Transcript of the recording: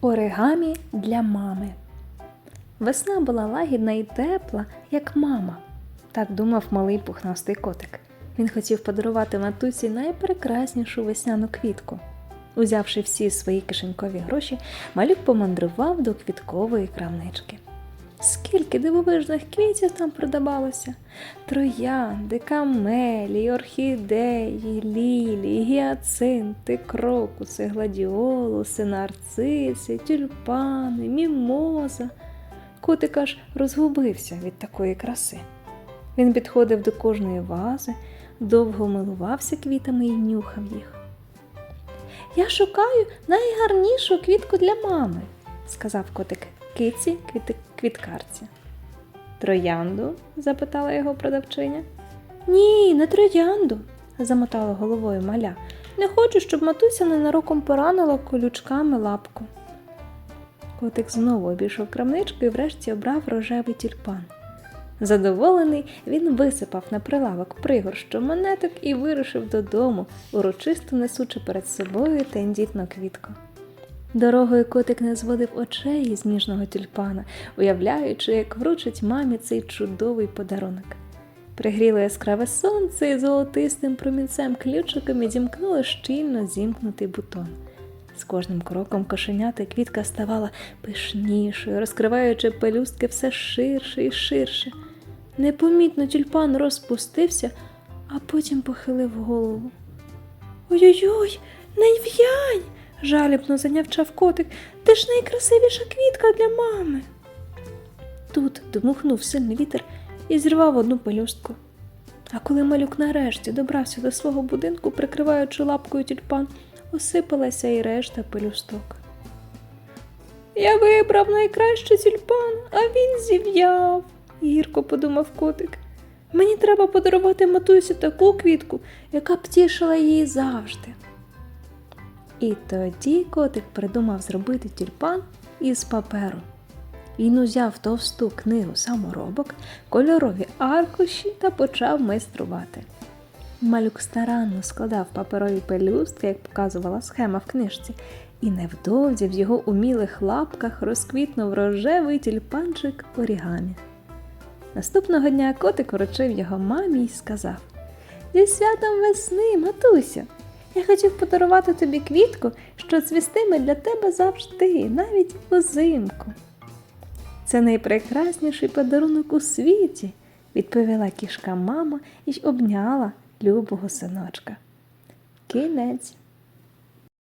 Оригамі для мами. Весна була лагідна і тепла, як мама. Так думав малий пухнастий котик. Він хотів подарувати матусі найпрекраснішу весняну квітку. Узявши всі свої кишенькові гроші, малюк помандрував до квіткової крамнички. Скільки дивовижних квітів там продавалося: троянди, камелії, орхідеї, лілії, гіацинти, крокуси, гладіолуси, нарциси, тюльпани, мімоза. Котик аж розгубився від такої краси. Він підходив до кожної вази, довго милувався квітами і нюхав їх. Я шукаю найгарнішу квітку для мами, сказав котик киці квіткарці. Троянду? запитала його продавчиня. Ні, не троянду, замотала головою маля. Не хочу, щоб матуся ненароком поранила колючками лапку. Котик знову обійшов крамничку і врешті обрав рожевий тюльпан. Задоволений, він висипав на прилавок пригорщу монеток і вирушив додому, урочисто несучи перед собою тендітну квітку. Дорогою котик не зводив очей із ніжного тюльпана, уявляючи, як вручить мамі цей чудовий подарунок. Пригріло яскраве сонце і золотистим промінцем ключиками зімкнуло щільно зімкнутий бутон. З кожним кроком кошенята квітка ставала пишнішою, розкриваючи пелюстки все ширше і ширше. Непомітно тюльпан розпустився, а потім похилив голову. Ой-ой-ой, не в'янь! Жалібно занявчав котик. Де ж найкрасивіша квітка для мами. Тут дмухнув сильний вітер і зірвав одну пелюстку. А коли малюк нарешті добрався до свого будинку, прикриваючи лапкою тюльпан, осипалася і решта пелюсток. Я вибрав найкращий тюльпан, а він зів'яв, гірко подумав котик. Мені треба подарувати матусі таку квітку, яка б тішила її завжди. І тоді котик придумав зробити тюльпан із паперу. Він узяв товсту книгу саморобок, кольорові аркуші та почав майструвати. Малюк старанно складав паперові пелюстки, як показувала схема в книжці, і невдовзі в його умілих лапках розквітнув рожевий тюльпанчик орігамі. Наступного дня котик вручив його мамі і сказав: Зі святом весни, матусю! Я хотів подарувати тобі квітку, що цвістиме для тебе завжди, навіть узимку. Це найпрекрасніший подарунок у світі, відповіла кішка мама і обняла любого синочка. Кінець.